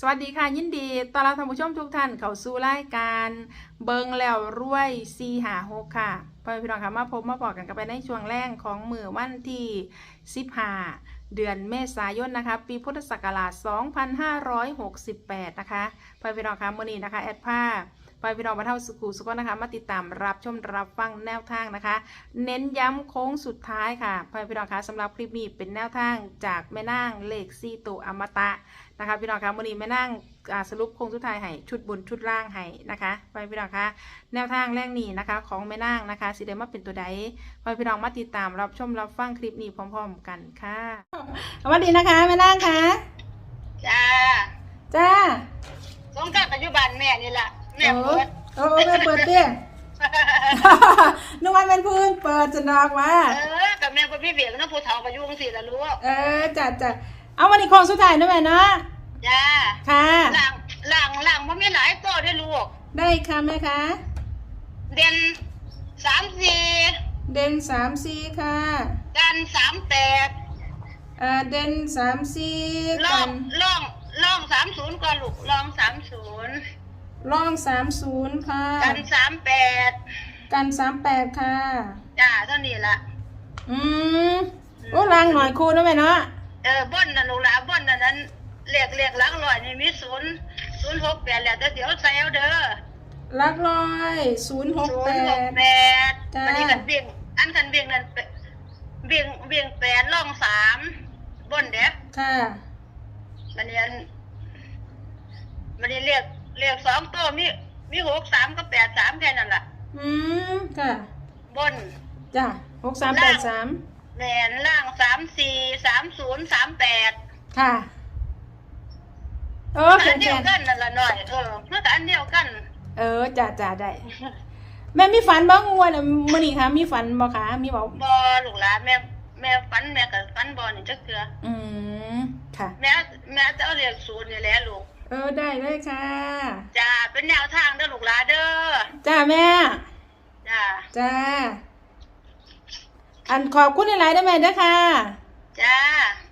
สวัสดีค่ะ ยินดีต้อนรับท่านผู้ชมทุกท่านเข้าสู่รายการเบิงแล้วรวยซีหาหกค่ะพ่อพี่น้องค่ะมาพบมาบอกกันกันไปในช่วงแรกของมือวันที่15เดือนเมษายนนะคะ ปีพุทธศักราช2568 นะคะพ่อแม่พี่น้องค่ะมื่อนี้นะคะ แอดผ้าพ อแม่พี่น้องมาเท่าสุขุสุขนะคะ มาติดตามรับชมรับฟังแนวทางนะคะ เน้นย้ำโค้งสุดท้ายค่ะพ่อแม่พี่น้องคะสำหรับคลิปนี้เป็นแนวทางจากแม่นางเลขซีตัวอมตะนะคะพี่น้องคะวันนี้แม่นั่งอ่าสรุปโครงสุดท้ายให้ชุดบนชุดล่างให้นะคะไปพี่น้องคะแนวทางแรกนี้นะคะ ของแม่นั่งนะคะสิเดมาเป็นตัวใดไปพี่น้องมาติดตามรับชมรับฟังคลิปนี้พร้อม ๆ กันค่ะสวัสดีนะคะแม่นั่งคะจ้าจ้าสงกรารปัจจุบันแม่นี่แหละ แม่เปิดโอ้โอ้แม่เปิดเตี้ย นึกว่าเป็นพื้นเปิดจะนอกว่าเออกับแม่ก็พี่เบียร์น้ำผู้เฒ่าประยุงสิละลูกเออจัดจัดเอาวันนี้โครงสุดท้ายนะแม่เนาะจ้าค่ะ หลังหลังหลังมันมีหลายตัวด้วยลูก ได้ค่ะแม่คะเด่นสามสี่เด่นสามสี่ค่ะกันสามแปดอ่าเด่นสามสี่ล่กัองนล่องล่องสามศูนย์ก่อนลูกล่องสามศูนย์ ล่องสามศูนย์ค่ะกันสามแปดกันสามแปดค่ะจ้าเท่านี้ละอืมโอ้ลางหน่อยครูนะแม่เนาะเออบ่นน่ะลูกหลาบ่นน่ะนั้นเรียกเรียกหลักร้อยนี่มีศูนย์ศูนย์หกแปดแหละแต่เดี๋ยวใส่เอาเด้อลักร้อยศูนย์หกศูแปนย์หกดแปดจ้ามันนี่กันเบี่ยงอันกันเบี่ยงนั่นเปเบี่ยงเบี่ยงแปดล่องสามบนเด็กค่ะมันนี่อันมันนี่เรียก เรียกสองตัวมีมีหกสามกับแปดสามแค่นั้นล่ะ อืมค่ะ บน จ้ะหกสามแปดสามแหนล่างสามสี่สามศูนย์สามแปดค่ะ เอออัเขียนนเดีเขียยวนกันนั่นละหน่อยเออเมื่อแต่อันเดียวกันเออจ้ะจ้ะได้ แม่มีฝันบ้างวันยมื่อนี้คะมีฝันบ่คะมีบอกบอลูกหลานแม่แม่ฟันแม่กับฟันบอนี่จักเกืออืมค่ะ แม่แม่จะเอาเรียกศูนย์นี่แหละลูก เออได้เลยค่ะ จ้าเป็นแนวทางเด้อลูกหลานเด้อจ้าแม่ จ้าจ้า อันขอบคุณหลายๆได้ไหมเด้อค่ะ จ้า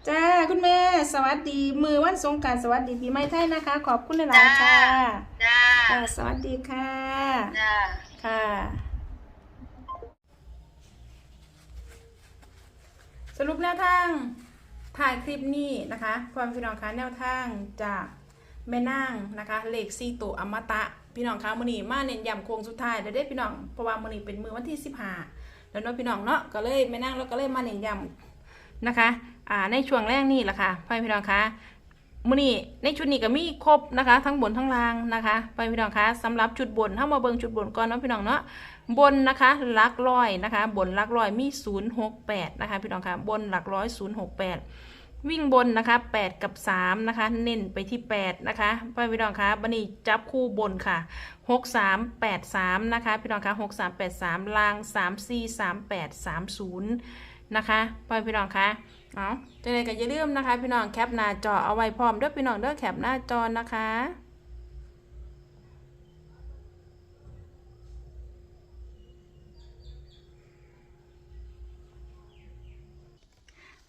จ้าคุณแม่ สวัสดีมือวันสงกรารสวัสดีปีใหม่ไทยนะคะ ขอบคุณหลายๆค่ะจ้าจ้าสวัสดีค่ะ จ้า ค่ะ สรุปแนวทางถ่ายคลิปนี้นะคะความพี่น้องคะแนวทางจาก แม่นางนะคะเลขซีตัวอมตะ พี่น้องคะมือนี้มาเน้นย้ำโค้งสุดท้ายเดี๋ยวได้พี่น้องเพราะว่ามือนี้เป็นมือวันที่สิบห้าแล้วเนาะพี่น้องเนาะก็เลยแม่นางแล้วก็เลยมาเน้นย้ำนะคะอ่าในช่วงแรกนี่แหละค่ะพ่อพี่น้องคะมือนี้ในชุดนี้ก็มีครบนะคะ ทั้งบนทั้งล่างนะคะพ่อพี่น้องคะสำหรับจุดบนเข้ามาเบิ่งจุดบนก่อนเนาะพี่น้องเนาะบนนะคะหลักร้อยนะคะ บนหลักร้อยมี 068 นะคะพี่น้องคะบนหลักร้อย 068 วิ่งบนนะคะ 8 กับ 3 นะคะ เน้นไปที่ 8 นะคะพี่น้องคะบันนี้จับคู่บนค่ะ 6383 นะคะ พี่น้องคะ6383 ล่าง 343830 นะคะพี่น้องคะเอาจังไดก็อย่าลืมนะคะ พี่น้องแคปหน้าจอเอาไว้พร้อมด้วยพี่น้องเด้อแคปหน้าจอนะคะ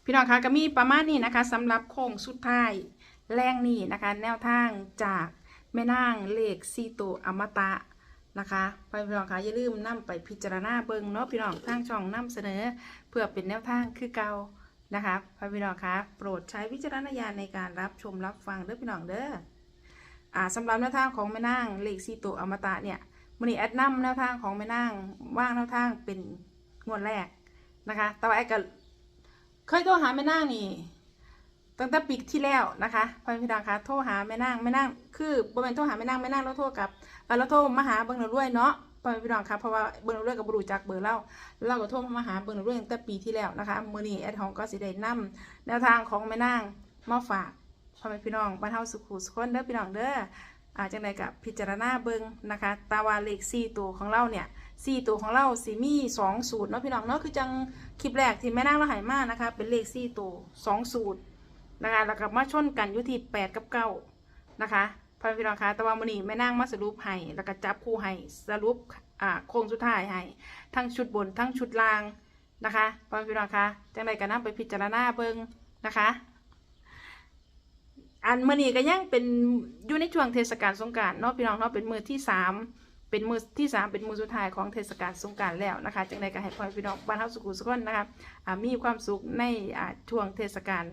พี่น้องคะก็มีประมาณนี้นะคะสำหรับโค้งสุดท้ายแรงนี้นะคะ แนวทางจากแม่นางเลขซีโตวอมตะนะคะไปพี่น้องคะอย่าลืมนํไปพิจารณาเบิ่งเนาะพี่น้องทางช่องนํเสนอ เพื่อเป็นแนวทางคือเก่านะคะพี่น้องคะโปรดใช้วิจารณญาณในการรับชมรับฟังเด้อพี่น้องเด้ออ่าสำหรับแนวทางของแม่นางเลขซีโตวอมตะเนี่ยมันนี้แอดนํแนวทางของแม่นางว่างแนวทางเป็นงวดแรกนะคะแต่ว่าแอดก็ เคยโทรหาแม่นางนี่ตั้งแต่ปีที่แล้วนะคะพ่อพี่ดังคะโทรหาแม่นางแม่นางคือบ่แม่นโทรหาแม่นางแม่นางแล้วโทรกับแล้วโทรมาหาเบิ่งเราด้วยเนาะพ่อพี่ดังคะเพราะว่าเบิ่งเราด้วยกับบรูจักเบอร์เราเราก็โทรมาหาเบิ่งเราด้วยตั้งแต่ปีที่แล้วนะคะมือนี้แอดฮองก็สิได้นำแนวทางของแม่นางมาฝากพ่อแม่พี่น้องบ้านเฮาสุขุสุขคนเด้อพี่น้องเด้ออาจังไดกับพิจารณาเบิ่งนะคะ ตาวาเลข4ตัวของเราเนี่ย 4ตัวของเราสิมีสองสูตรเนาะพี่น้องเนาะคือจังคลิปแรกที่แม่นางเราหายมากนะคะ เป็นเลขสี่ตัวสองสูตรนะคะแล้วก็มาชนกันอยุทีแปดกับเก้านะคะพอพี่น้องคะแต่ว่ามันนี้แม่นางมาสรุปให้แล้วก็จับคู่ให้สรุปอ่าโค้งสุดท้ายให้ทั้งชุดบนทั้งชุดล่างนะคะพอพี่น้องคะจังใดก็นำไปพิจารณาเบิ่งนะคะ อันมื้อนี้ก็ยังเป็นอยู่ในช่วงเทศกาลสงกรานต์เนาะพี่น้องเนาะเป็นมือที่สาม เป็นมือที่สามเป็นมือสุดท้ายของเทศกาลสงกานต์แล้วนะคะจังใดก็ให้พ่อพี่น้องบ้านเฮาสุขุสุขนนะคะมีความสุขในช่วงเทศกาล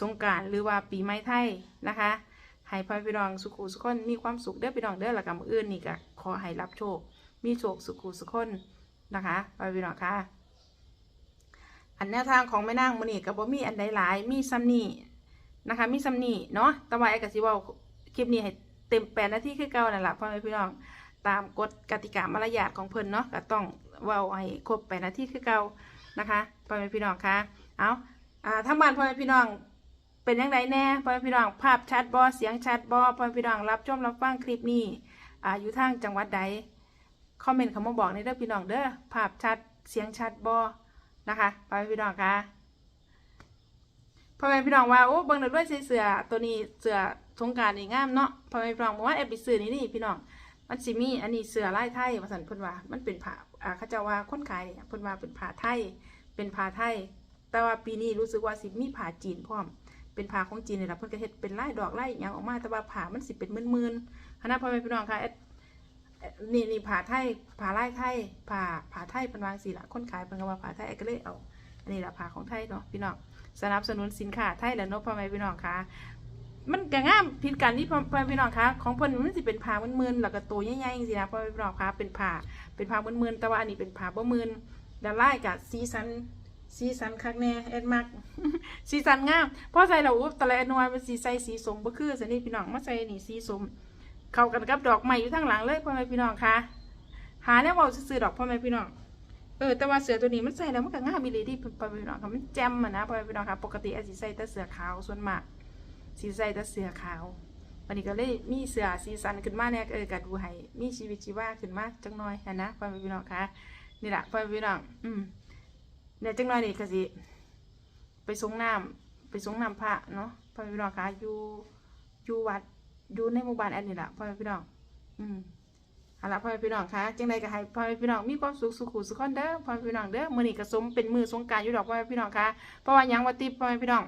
สงกานต์หรือว่าปีใหม่ไทยนะคะให้พ่อพี่น้องสุขุสุขนมีความสุขเด้อพี่น้องเด้อล้วก็มื้ออื่นนี่ก็ขอให้รับโชค มีโชคสุขุสุขนนะคะพ่อพี่น้องค่ะอันแนวทางของแม่นางมื้อนี้ก็บ่มีอันใดหลายมีซ้ำนี่นะคะมีซ้ำนี่เนาะต่ว่าไอ้ก็สิว้าคลิปนี้ให้เต็ม8นาทีคือเก่านั่นละพ่อแม่พี่น้อง ตามกฎกติกามารยาทของเพิ่นเนาะก็ต้องเว้าให้ครบ8นาทีคือเก่านะคะพ่อแม่พี่น้องคะเอาอ่าทางบ้านพ่อแม่พี่น้องเป็นจังไดแน่พ่อแม่พี่น้องภาพชัดบ่เสียงชัดบ่พ่อแม่พี่น้องรับชมรับฟังคลิปนี้อ่าอยู่ทางจังหวัดใดคอมเมนต์เข้ามาบอกในเด้อพี่น้องเด้อภาพชัดเสียงชัดบ่นะคะพ่อแม่พี่น้องคะพ่อแม่พี่น้องว่าโอ้เบิ่งหน่อยด้วยเสือตัวนี้เสือสงการนี่งามเนาะพ่อแม่พี่น้องบอกว่าแอบไปซื้อนี่นี่พี่น้อง มันสิมีอันนี้เสือลายไทยมาสันเพิ่นว่ามันเป็นผ้าอ่าเขาเจะว่าคนขายเนี่ยเพิ่นว่าเป็นผ้าไทย เป็นผ้าไทย แต่ว่าปีนี้รู้สึกว่าสิมีผ้าจีนพร้อม เป็นผ้าของจีนเนี่แหละเพิ่นก็เฮ็ดเป็นลายดอกลายอย่างออกมา แต่ว่าผ้ามันสิเป็นมื่นๆคณะพ่อแม่พี่น้องค่ะนี่นี่ผ้าไทยผ้าลายไทยผ้าผ้าไทยเป็นวางสีละคนขายเป็นกว่าผ้าไทยแอก็เลยเอา อันนี้แหละผ้าของไทยเนาะพี่น้องสนับสนุนสินค้าไทยและนาะพ่อแม่พี่น้องค่ะ มันก็งามผิดกันที่พ่อแม่พี่น้องคะของเพิ่นมันสิเป็นผ้ามึนๆแล้วก็ตัวใหญ่ๆจังซี่นะพ่อพี่น้องคะเป็นผ้าเป็นผ้ามึนๆแต่ว่าอันนี้เป็นผ้าบ่มึนด้านลายกับสีสันสีสันคักแน่แอดมักสีสันงามพ่อใส่แล้วอุ๊บตะแลนวลเป็นสีใส่สีสมบ่คือสันนี่พี่น้องมาใส่นี่สีสมเข้ากันกับดอกไม้อยู่ทางหลังเลยพ่อแม่พี่น้องคะหาแนวเว้าซื่อดอกพ่อแม่พี่น้องเออแต่ว่าเสือตัวนี้มันใส่แล้วมันก็ง่ามอีหลีที่พ่อแม่พี่น้องค่ะมันแจ่มอะนะพ่อแม่พี่น้องค่ะปกติอาจสิใส่แต่เสือขาวส่วนมาก สิใส่แต่เสือขาววันนี้ก็เลยมีเสือสีสันขึ้นมาเนี่ยเออก็ดูให้มีชีวิตชีวาขึ้นมาจังน้อยอะนะพ่อแม่พี่น้องคะนี่แหละพ่อแม่พี่น้องอืมเนี่ยจังน้อยนี่ก็สิไปสงน้ำไปสงน้ำพระเนาะพ่อแม่พี่น้องคะอยู่อยู่วัดอยู่ในหมู่บ้านแอนนี่แหละพ่อแม่พี่น้องอืมเอาล่ะพ่อแม่พี่น้องคะจังใดก็ให้พ่อแม่พี่น้องมีความสุขสุขุสุขคนเด้อพ่อแม่พี่น้องเด้อมื้อนี้ก็สมเป็นมือสงกานต์อยู่ดอกพ่อแม่พี่น้องคะเพราะว่ายังว่าติพ่อแม่พี่น้อง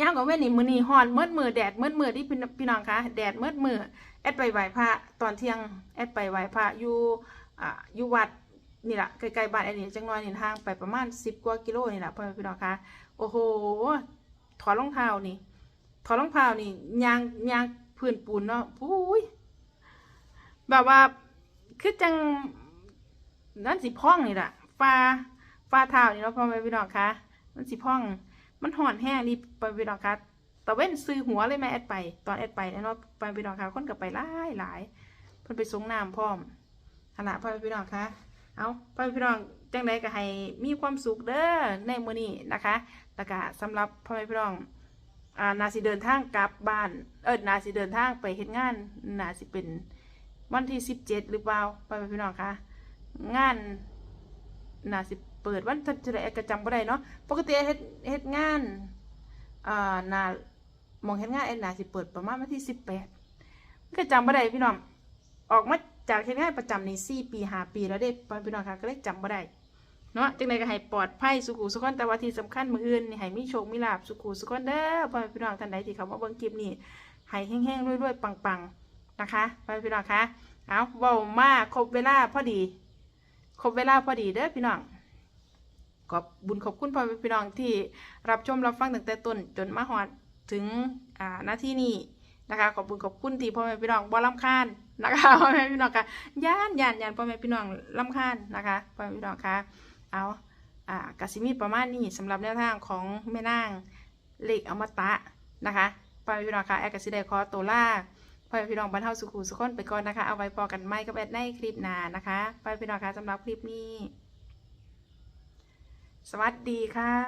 ยามกับเว้นนี่มือนี้ฮ้อนมืดมือแดดมืดมือที่พี่น้องคะแดดมืดมือแอดไปไหว้พระตอนเที่ยงแอดไปไหว้พระอยู่อ่าอยู่วัดนี่แหละใกลๆบ้านแอดนี่จังน้อยนี่ทางไปประมาณ10กว่ากิโลนี่แหละพ่อแม่พี่น้องคะโอ้โหถอดรองเท้านี่ถอดรองเท้านี่ยางยางพื้นปูนเนาะอุ้ยแบบว่าคือจังนั่นสิพ่องนี่แหละฟ้าฟ้าเท้านี่เนาะพ่อแม่พี่น้องคะมันสิพ่อง มันห่อนแห้งนี่พ่อแม่พี่น้องคะตะเว้นซื้อหัวเลยแม่แอดไป ตอนแอดไปเนาะพ่อแม่พี่น้องคะคนก็ไปหลายหลายเพิ่นไปสงน้ำพร้อมขณะพ่อพี่น้องคะเอาพ่อพี่น้องจังใดก็ให้มีความสุขเด้อในมื้อนี้นะคะแล้วก็สำหรับพ่อแม่พี่น้องอ่านาสิเดินทางกลับบ้าน เออนาสิเดินทางไปเฮ็ดงานนาสิเป็นวันที่สิบเจ็ดหรือเปล่าไปพี่น้องคะงานนาสิ เปิดวันทัศน์กระจำบ่ได้เนาะปกติเฮ็ดเฮ็ดงานอ่านามองเฮ็ดงานเอ็นนาสิเปิดประมาณวันที่สิบแปดก็จำบ่ได้พี่น้องออกมาจากเฮ็ดงานประจำนี่สี่ปีห้าปีแล้วเด้พี่น้องคะก็เลยจำบ่ได้เนาะจังไดก็ให้ปลอดภัยสุขุสุขคนแต่ว่าที่สำคัญมื้ออื่นนี่ให้มีโชคมีลาภสุขุสุขคนเด้อพ่อพี่น้องท่านใดที่เขามาเบิ่งคลิปนี้ให้แห้งๆรวยๆปังๆนะคะไปพี่น้องคะเอาเว้ามาครบเวลาพอดี ครบเวลาพอดีเด้อพี่น้อง ขอบบุญขอบคุณพ่อแม่พี่น้องที่รับชมรับฟังตั้งแต่ต้นจนมาฮอดถึงอ่านาที่นี้นะคะ ขอบคุณขอบคุณที่พ่อแม่พี่น้องบ่ลำคาญนะคะพ่อแม่พี่น้องค่ะย่านย่านย่านพ่อแม่พี่น้องลำคาญนะคะพ่อแม่พี่น้องคะเอาอ่ากสิมีประมาณนี้สำหรับแนวทางของแม่นางเลขอมตะนะคะพ่อแม่พี่น้องคะแอร์กสิได้ขอตัวลาพ่อแม่พี่น้องบรรเทาสุขุสุขคนไปก่อนนะคะ เอาไว้พอกันไม่กับแอดในคลิปหน้านะคะพ่อแม่พี่น้องคะสำหรับคลิปนี้ สวัสดีค่ะ